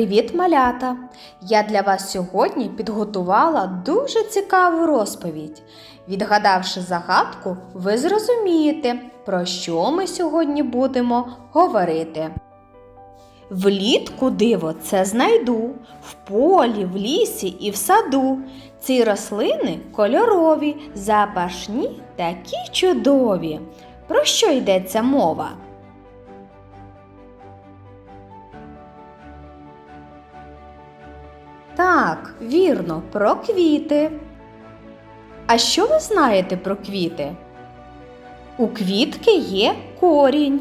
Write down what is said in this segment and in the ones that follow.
Привіт, малята! Я для вас сьогодні підготувала дуже цікаву розповідь. Відгадавши загадку, ви зрозумієте, про що ми сьогодні будемо говорити. Влітку диво це знайду в полі, в лісі і в саду. Ці рослини кольорові, запашні, такі чудові. Про що йдеться мова? Так, вірно, про квіти. А що ви знаєте про квіти? У квітки є корінь.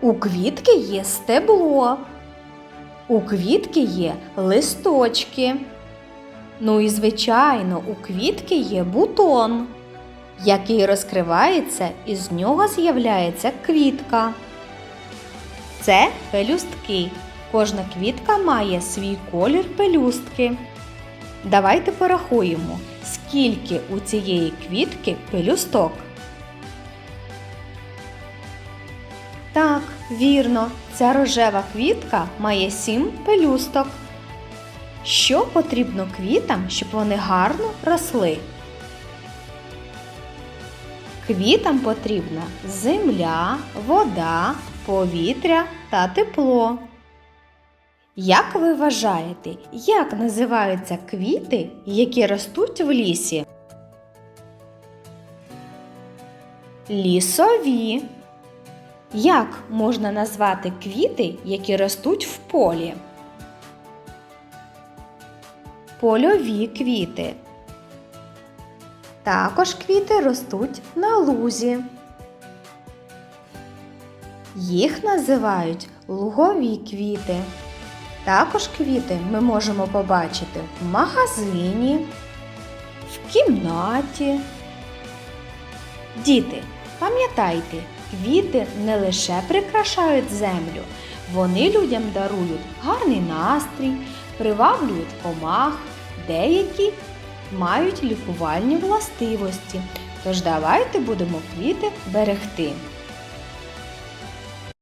У квітки є стебло. У квітки є листочки. Ну і, звичайно, у квітки є бутон, який розкривається і з нього з'являється квітка. Це пелюстки. Кожна квітка має свій колір пелюстки. Давайте порахуємо, скільки у цієї квітки пелюсток. Так, вірно, ця рожева квітка має сім пелюсток. Що потрібно квітам, щоб вони гарно росли? Квітам потрібна земля, вода, повітря та тепло. Як ви вважаєте, як називаються квіти, які ростуть в лісі? Лісові. Як можна назвати квіти, які ростуть в полі? Польові квіти. Також квіти ростуть на лузі. Їх називають лугові квіти. Також квіти ми можемо побачити в магазині, в кімнаті. Діти, пам'ятайте, квіти не лише прикрашають землю, вони людям дарують гарний настрій, приваблюють комах, деякі мають лікувальні властивості. Тож давайте будемо квіти берегти.